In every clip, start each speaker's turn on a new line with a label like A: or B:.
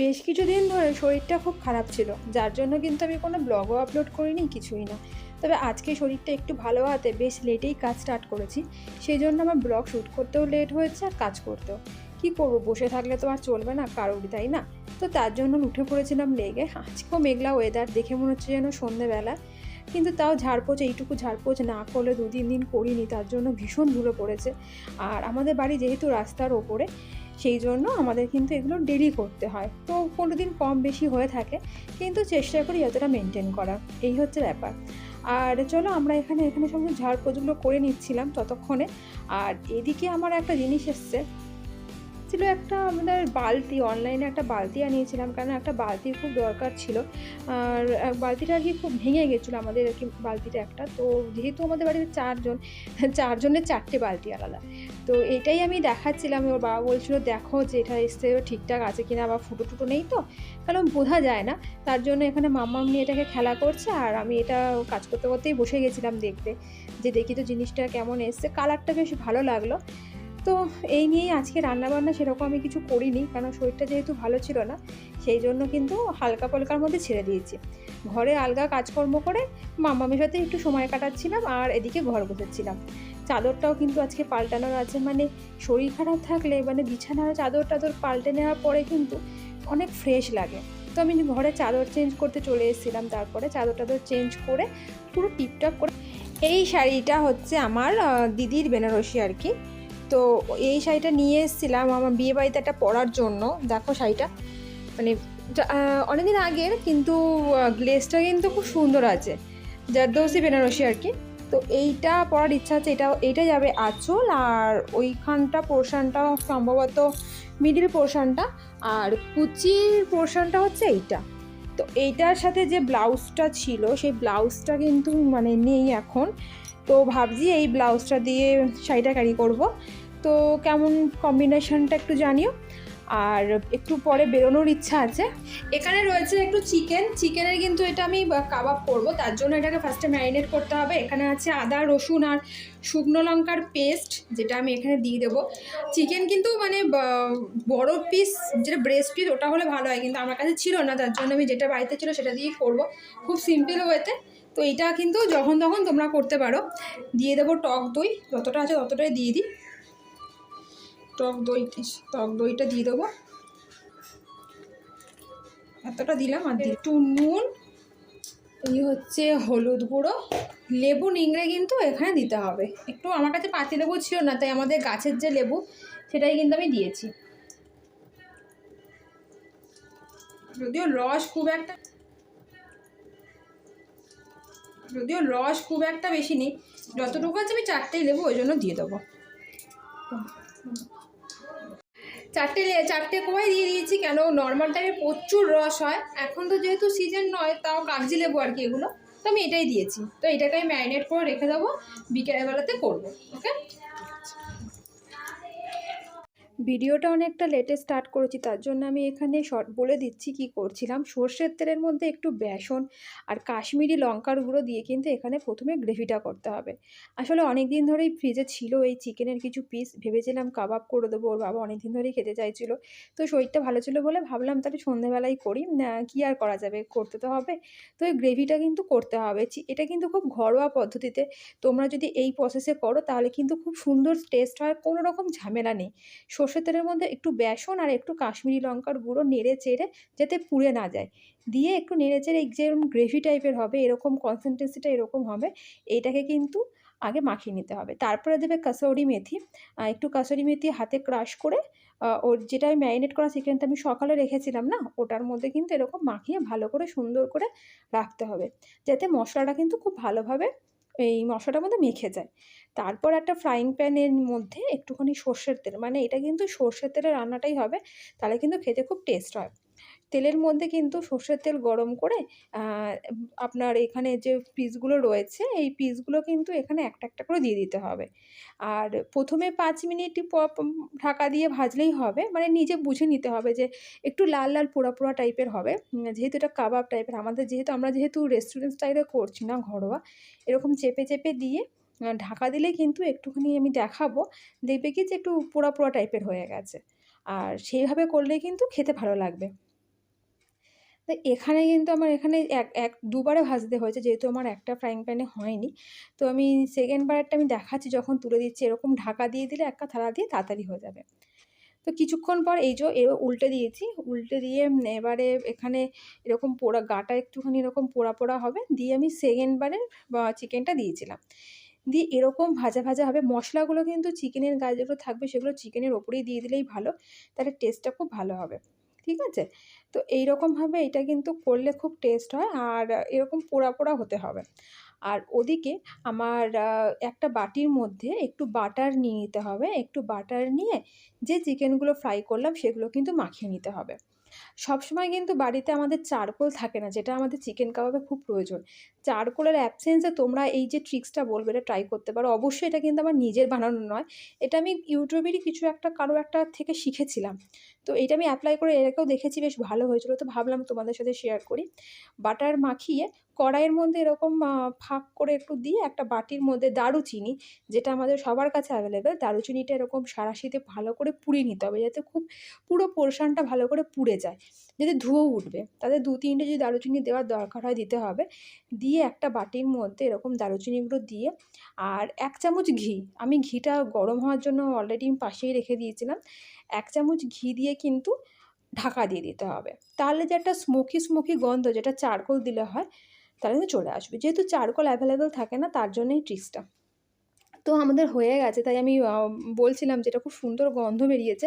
A: বেশ কিছুদিন ধরে শরীরটা খুব খারাপ ছিল, যার জন্য কিন্তু আমি কোনো ব্লগও আপলোড করিনি, কিছুই না। তবে আজকে শরীরটা একটু ভালো হাতে বেশ লেটেই কাজ স্টার্ট করেছি, সেই জন্য আমার ব্লগ শ্যুট করতেও লেট হয়েছে আর কাজ করতেও। কি করব, বসে থাকলে তো আর চলবে না, কারোর তাই না? তো তার জন্য উঠে পড়েছিলাম লেগে, আজকেও মেঘলা ওয়েদার দেখে মনে হচ্ছে যেন সন্ধেবেলা। কিন্তু তাও ঝাড়পোছ, এইটুকু ঝাড়পোছ না করলে দু তিন দিন করিনি, তার জন্য ভীষণ ধুলো পড়েছে। আর আমাদের বাড়ি যেহেতু রাস্তার ওপরে সেই জন্য আমাদের কিন্তু এগুলো ডেলি করতে হয়। তো কোনো দিন কম বেশি হয়ে থাকে, কিন্তু চেষ্টা করি যতটা মেনটেন করার। এই হচ্ছে ব্যাপার। আর চলো আমরা এখানে এখানে সমস্ত ঝাড়পোছগুলো করে নিচ্ছিলাম ততক্ষণে। আর এদিকে আমার একটা জিনিস এসছে। ছিল একটা আমাদের বালতি অনলাইনে একটা বালতি আনিয়েছিলাম, কারণ একটা বালতির খুব দরকার ছিল। আর বালতিটা আর কি খুব ভেঙে গেছিল আমাদের আর কি বালতিটা একটা। তো যেহেতু আমাদের বাড়িতে চারজন, চারজনের চারটে বালতি আলাদা। তো এটাই আমি দেখাচ্ছিলাম। ওর বাবা বলছিল, দেখো যে এটা এসছে ঠিকঠাক আছে কিনা বা ফুটো টুটো নেই তো? কারণ বোঝা যায় না। তার জন্য এখানে মাম্মাম নিয়ে এটাকে খেলা করছে আর আমি এটা কাজ করতে করতেই বসে গেছিলাম দেখতে, যে দেখি তো জিনিসটা কেমন এসছে। কালারটা বেশ ভালো লাগল। তো এই নিয়েই আজকে রান্নাবান্না সেরকম আমি কিছু করিনি, কারণ শরীরটা যেহেতু ভালো ছিল না, সেই জন্য কিন্তু হালকা পলকার মধ্যে ছেড়ে দিয়েছি। ঘরে আলগা কাজকর্ম করে মামামের সাথে একটু সময় কাটাচ্ছিলাম আর এদিকে ঘর বসেছিলাম চাদরটাও কিন্তু আজকে পাল্টানোর আছে। মানে শরীর খারাপ থাকলে মানে বিছানার চাদর টাদর পাল্টে নেওয়ার পরে কিন্তু অনেক ফ্রেশ লাগে। তো আমি ঘরে চাদর চেঞ্জ করতে চলে এসেছিলাম, তারপরে চাদর টাদর চেঞ্জ করে পুরো টিপটপ করে এই শাড়িটা হচ্ছে আমার দিদির বেনারসি আর কি। তো এই শাড়িটা নিয়ে এসেছিলাম আমার বিয়ে বাড়িতে একটা পরার জন্য। দেখো শাড়িটা। মানে অনেকদিন আগের, কিন্তু গ্লেসটা কিন্তু খুব সুন্দর আছে। জারদৌসি বেনারসি আর কি। তো এইটা পরার ইচ্ছা আছে এটা এইটা যাবে আঁচল আর ওইখানটা পোর্শনটা সম্ভবত মিডিল পোর্শনটা আর কুচির পোর্শনটা হচ্ছে এইটা। তো এইটার সাথে যে ব্লাউজটা ছিল, সেই ব্লাউজটা কিন্তু মানে নেই এখন। তো ভাবছি এই ব্লাউজটা দিয়ে শাড়িটা ক্যারি করব। তো কেমন কম্বিনেশনটা একটু জানিও। আর একটু পরে বেরোনোর ইচ্ছা আছে। এখানে রয়েছে একটু চিকেন। চিকেনের কিন্তু এটা আমি কাবাব করব। তার জন্য এটাকে ফার্স্টে ম্যারিনেট করতে হবে। এখানে আছে আদা, রসুন আর শুকনো লঙ্কার পেস্ট যেটা আমি এখানে দিয়ে দেবো। চিকেন কিন্তু মানে বড় পিস যেটা ব্রেস্ট পিস ওটা হলে ভালো হয়। কিন্তু আমার কাছে ছিল না। তার জন্য আমি যেটা বাড়িতে ছিল সেটা দিয়েই করব। খুব সিম্পল ওয়েতে তো এটা কিন্তু যখন তখন তোমরা করতে পারো। দিয়ে দেবো টক দই। যতটা আছে ততটাই দিয়ে দিই। টক দই টক দইটা দিয়ে দেবো। এতটা দিলাম, আর একটু নুন, এই হচ্ছে হলুদ গুঁড়ো। লেবু নিংড়ে কিন্তু এখানে দিতে হবে। একটু আমার কাছে পাতি লেবু ছিল না, তাই আমাদের গাছের যে লেবু, সেটাই কিন্তু আমি দিয়েছি। যদিও রস খুব একটা যদিও রস খুব একটা বেশি নেই, যতটুকু আছে আমি চারটেই লেবু, ওই জন্য দিয়ে দেবো। চারটে চারটে কোয়াই দিয়ে দিয়েছি, কেন নর্মাল টাইমে প্রচুর রস হয়। এখন তো যেহেতু সিজন নয়, তাও কাগজি লেবু আর কি এগুলো। তো আমি এটাই দিয়েছি। তো এটাকে আমি ম্যারিনেট করে রেখে দেবো, বিকেলবেলাতে করব ওকে ভিডিওটা অনেকটা লেটে স্টার্ট করেছি, তার জন্য আমি এখানে শর্ট বলে দিচ্ছি কি করছিলাম। সর্ষের তেলের মধ্যে একটু বেসন আর কাশ্মীরি লঙ্কার গুঁড়ো দিয়ে কিন্তু এখানে প্রথমে গ্রেভিটা করতে হবে। আসলে অনেক দিন ধরেই ফ্রিজে ছিল এই চিকেনের কিছু পিস ভেবেছিলাম কাবাব করে দেবো, ওর বাবা অনেক দিন ধরেই খেতে চাইছিল। তো শরীরটা ভালো ছিল বলে ভাবলাম তাহলে সন্ধেবেলায় করি কী আর করা যাবে, করতে তো হবে। তো এই গ্রেভিটা কিন্তু করতে হবে। এটা কিন্তু খুব ঘরোয়া পদ্ধতিতে তোমরা যদি এই প্রসেসে করো, তাহলে কিন্তু খুব সুন্দর টেস্ট হয়, কোনো রকম ঝামেলা নেই। সর্ষের তেলের মধ্যে একটু বেসন আর একটু কাশ্মীরি লঙ্কার গুঁড়ো নেড়ে চেড়ে যাতে পুড়ে না যায়। দিয়ে একটু নেড়ে চেড়ে যেরকম গ্রেভি টাইপের হবে, এরকম কনসিস্টেন্সিটা এরকম হবে, এইটাকে কিন্তু আগে মাখিয়ে নিতে হবে। তারপরে দেবে কাসৌরি মেথি। একটু কাসৌরি মেথি হাতে ক্রাশ করে ওর যেটা আমি ম্যারিনেট করা চিকেনটা আমি সকালে রেখেছিলাম না, ওটার মধ্যে কিন্তু এরকম মাখিয়ে ভালো করে সুন্দর করে রাখতে হবে। যাতে মশলাটা কিন্তু খুব ভালোভাবে এই মশলাটার মধ্যে মেখে যায়। তারপর একটা ফ্রাইং প্যানের মধ্যে একটুখানি সর্ষের তেল মানে এটা কিন্তু সর্ষের তেলে রান্নাটাই হবে, তাহলে কিন্তু খেতে খুব টেস্ট হয়। তেলের মধ্যে কিন্তু সর্ষের তেল গরম করে আপনার এখানে যে পিসগুলো রয়েছে, এই পিসগুলো কিন্তু এখানে একটা একটা করে দিয়ে দিতে হবে। আর প্রথমে পাঁচ মিনিট ঢাকা দিয়ে ভাজলেই হবে। মানে নিজে বুঝে নিতে হবে যে, একটু লাল লাল পোড়া পোড়া টাইপের হবে। যেহেতু এটা কাবাব টাইপের আমাদের যেহেতু, আমরা যেহেতু রেস্টুরেন্ট স্টাইলে করছি না ঘরোয়া, এরকম চেপে চেপে দিয়ে ঢাকা দিলে কিন্তু একটুখানি আমি দেখাবো। দেখবে কি যে একটু পোড়া পোড়া টাইপের হয়ে গেছে। আর সেইভাবে করলে কিন্তু খেতে ভালো লাগবে। তো এখানে কিন্তু আমার এখানে এক এক, দুবারে ভাজতে হয়েছে, যেহেতু আমার একটা ফ্রাইং প্যানে হয়নি। তো আমি সেকেন্ড বারেরটা আমি দেখাচ্ছি, যখন তুলে দিচ্ছি, এরকম ঢাকা দিয়ে দিলে একটা থালা দিয়ে তাড়াতাড়ি হয়ে যাবে। তো কিছুক্ষণ পর এই যে উল্টে দিয়েছি, উল্টে দিয়ে এবারে এখানে এরকম পোড়া, গাটা একটুখানি এরকম পোড়া পোড়া হবে, দিয়ে আমি সেকেন্ড বারে চিকেনটা দিয়েছিলাম। দিয়ে এরকম ভাজা ভাজা হবে, মশলাগুলো কিন্তু চিকেনের গায়ে যেগুলো থাকবে, সেগুলো চিকেনের ওপরেই দিয়ে দিলেই ভালো, তাহলে টেস্টটা খুব ভালো হবে। ঠিক আছে? তো এই রকমভাবে এটা কিন্তু করলে খুব টেস্ট হয় আর এরকম পোড়া পোড়া হতে হবে। আর ওদিকে আমার একটা বাটির মধ্যে একটু বাটার নিয়ে নিতে হবে। একটু বাটার নিয়ে যে চিকেনগুলো ফ্রাই করলাম সেগুলো কিন্তু মাখিয়ে নিতে হবে। সবসময় কিন্তু বাড়িতে আমাদের চারকোল থাকে না, যেটা আমাদের চিকেন কাবাবে খুব প্রয়োজন। চারকোলের অ্যাবসেন্সে তোমরা এই যে ট্রিক্সটা বলবে, এটা ট্রাই করতে পারো। অবশ্যই এটা কিন্তু আমার নিজের বানানো নয়। এটা আমি ইউটিউবেরই কিছু একটা কারও একটা থেকে শিখেছিলাম। তো এটা আমি অ্যাপ্লাই করে আগেও দেখেছি, বেশ ভালো হয়েছিল। তো ভাবলাম তোমাদের সাথে শেয়ার করি। বাটার মাখিয়ে কড়াইয়ের মধ্যে এরকম ফাঁক করে একটু দিয়ে একটা বাটির মধ্যে দারুচিনি, যেটা আমাদের সবার কাছে অ্যাভেলেবেল দারুচিনিটা এরকম সারাশিতে ভালো করে পুড়িয়ে নিতে হবে যাতে খুব পুরো পোর্শনটা ভালো করে পুড়ে যায়। যাতে ধুয়ো উঠবে। তাদের দু তিনটে যদি দারুচিনি দেওয়ার দরকার হয় দিতে হবে। দিয়ে একটা বাটির মধ্যে এরকম দারুচিনিগুলো দিয়ে, আর এক চামচ ঘি। আমি ঘিটা গরম হওয়ার জন্য অলরেডি পাশেই রেখে দিয়েছিলাম। এক চামচ ঘি দিয়ে কিন্তু ঢাকা দিয়ে দিতে হবে। তাহলে যে একটা স্মোকি স্মোকি গন্ধ, যেটা চারকোল দিলে হয় তাহলে কিন্তু চলে আসবে। যেহেতু চারকোল অ্যাভেলেবেল থাকে না তার জন্যই ট্রিক্সটা তো আমাদের হয়ে গেছে তাই আমি বলছিলাম যেটা খুব সুন্দর গন্ধ বেরিয়েছে।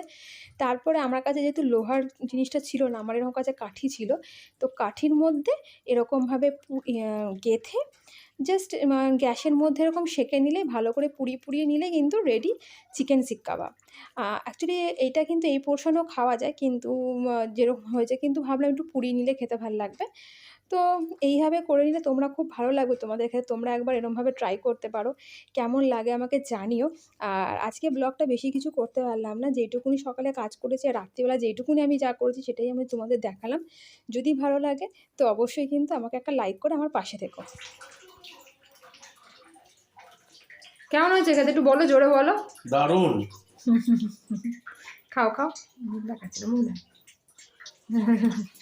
A: তারপরে আমার কাছে যেহেতু লোহার জিনিসটা ছিল না আমার এরকম কাছে কাঠি ছিল তো কাঠির মধ্যে এরকমভাবে আহ, গেঁথে জাস্ট গ্যাসের মধ্যে এরকম সেঁকে নিলে ভালো করে পুড়িয়ে পুড়িয়ে নিলে কিন্তু রেডি চিকেন শিক কাবাব অ্যাকচুয়ালি এইটা কিন্তু এই পোর্শনও খাওয়া যায় কিন্তু যেরকম হয়েছে কিন্তু ভাবলাম একটু পুড়িয়ে নিলে খেতে ভালো লাগবে। তো এইভাবে করে নিলে তোমরা খুব ভালো লাগবে তোমাদের ক্ষেত্রে তোমরা একবার এরমভাবে ট্রাই করতে পারো। কেমন লাগে আমাকে জানিও। আর আজকে ব্লগটা বেশি কিছু করতে পারলাম না। যেইটুকুনি সকালে কাজ করেছি আর রাত্রিবেলা যেইটুকুনি আমি যা করেছি সেটাই আমি তোমাদের দেখালাম। যদি ভালো লাগে তো অবশ্যই কিন্তু আমাকে একটা লাইক করে আমার পাশে থেকো। কেমন হয়েছে খেতে একটু বলো জোরে বলো।
B: দারুণ।
A: খাও খাও। দেখাচ্ছিল মুখ